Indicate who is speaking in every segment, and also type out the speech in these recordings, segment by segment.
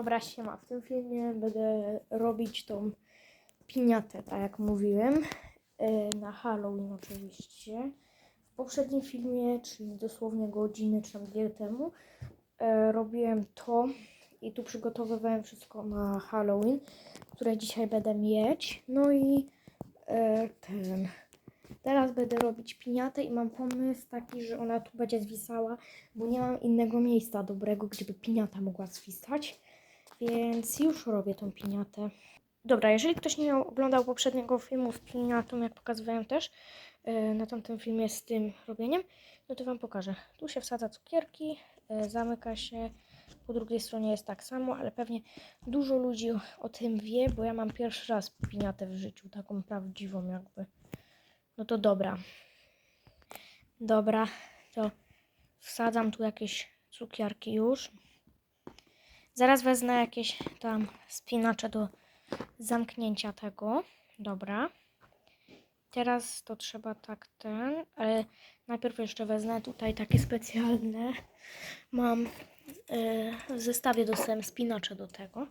Speaker 1: Dobra, siema. W tym filmie będę robić tą piniatę, tak jak mówiłem, e, na Halloween oczywiście. W poprzednim filmie, czyli dosłownie godzinę czy tam dwie temu, e, robiłem to i tu przygotowywałem wszystko na Halloween, które dzisiaj będę mieć. No i e, ten... Teraz będę robić piniatę i mam pomysł taki, że ona tu będzie zwisała, bo nie mam innego miejsca dobrego, gdzie by piniata mogła zwisać. Więc już robię tą piniatę. Dobra, jeżeli ktoś nie oglądał poprzedniego filmu z piniatą, jak pokazywałem też e, na tamtym filmie z tym robieniem, no to Wam pokażę. Tu się wsadza cukierki, e, zamyka się, po drugiej stronie jest tak samo, ale pewnie dużo ludzi o, tym wie, bo ja mam pierwszy raz piniatę w życiu, taką prawdziwą jakby. No to dobra. Dobra, to wsadzam tu jakieś cukierki już. Zaraz wezmę jakieś tam spinacze do zamknięcia tego. Dobra. Teraz to trzeba tak ten, ale najpierw jeszcze wezmę tutaj takie specjalne. Mam e, w zestawie dostałem spinacze do tego.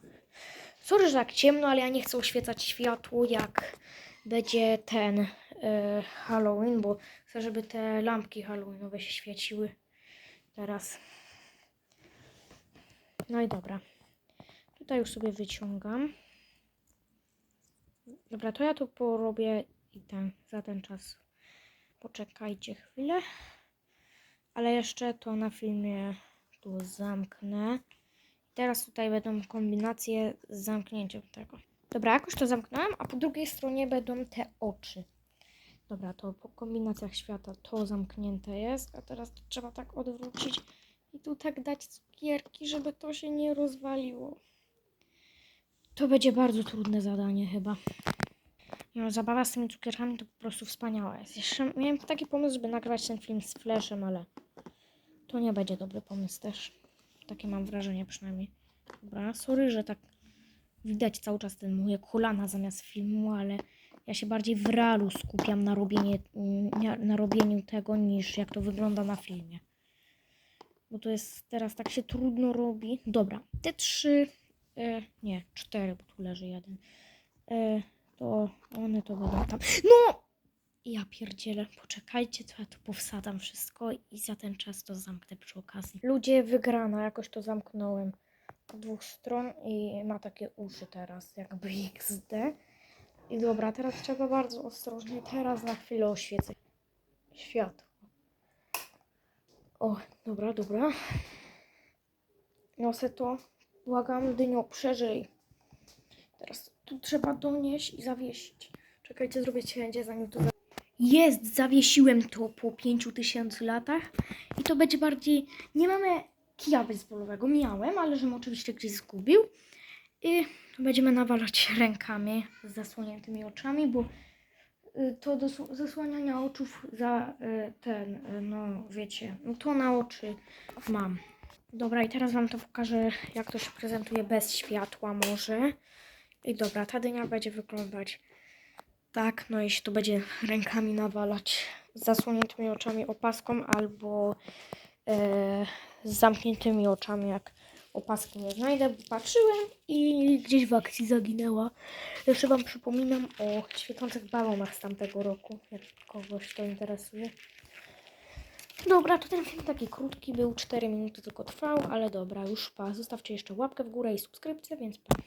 Speaker 1: Sorry, że tak ciemno, ale ja nie chcę oświecać światło, jak będzie ten e, Halloween, bo chcę, żeby te lampki Halloweenowe się świeciły teraz. No i dobra. Tutaj już sobie wyciągam. Dobra, to ja tu porobię i ten, za ten czas. Poczekajcie chwilę. Ale jeszcze to na filmie tu zamknę. Teraz tutaj będą kombinacje z zamknięciem tego. Dobra, jakoś to zamknąłem, a po drugiej stronie będą te oczy. Dobra, to po kombinacjach świata to zamknięte jest, a teraz to trzeba tak odwrócić i tu tak dać cukierki, żeby to się nie rozwaliło. To będzie bardzo trudne zadanie chyba. No, zabawa z tymi cukierkami to po prostu wspaniała jest. Jeszcze miałem taki pomysł, żeby nagrywać ten film z flashem, ale to nie będzie dobry pomysł też. Takie mam wrażenie przynajmniej. Dobra, sorry, że tak widać cały czas ten moje kolana zamiast filmu, ale ja się bardziej w realu skupiam na, robienie, na robieniu tego, niż jak to wygląda na filmie. Bo to jest teraz tak się trudno robi. Dobra, te trzy, e, nie, cztery, bo tu leży jeden. E, to one to będą tam. No! Ja pierdzielę, poczekajcie, to ja tu powsadam wszystko i za ten czas to zamknę przy okazji. Ludzie, wygrana, jakoś to zamknąłem z dwóch stron i ma takie uszy teraz, jakby XD. I dobra, teraz trzeba bardzo ostrożnie, teraz na chwilę oświecę światło. O, dobra, dobra. Niosę to. Błagam, dynio, przeżyj. Teraz tu trzeba donieść i zawiesić. Czekajcie, zrobię cięcie, zanim to... Jest! Zawiesiłem to po 5000 latach. I to będzie bardziej... Nie mamy kija baseballowego. Miałem, ale żebym oczywiście gdzieś zgubił. I będziemy nawalać rękami z zasłoniętymi oczami, bo to do sł- zasłaniania oczów za y, ten, y, no wiecie, no to na oczy mam. Dobra, i teraz Wam to pokażę, jak to się prezentuje bez światła może. I dobra, ta dynia będzie wyglądać tak, no jeśli to będzie rękami nawalać z zasłoniętymi oczami opaską albo e, z zamkniętymi oczami, jak opaski nie znajdę, bo patrzyłem i gdzieś w akcji zaginęła. Jeszcze Wam przypominam o świecących balonach z tamtego roku, jak kogoś to interesuje. Dobra, to ten film taki krótki był, 4 minuty tylko trwał, ale dobra, już pa. Zostawcie jeszcze łapkę w górę i subskrypcję, więc pa.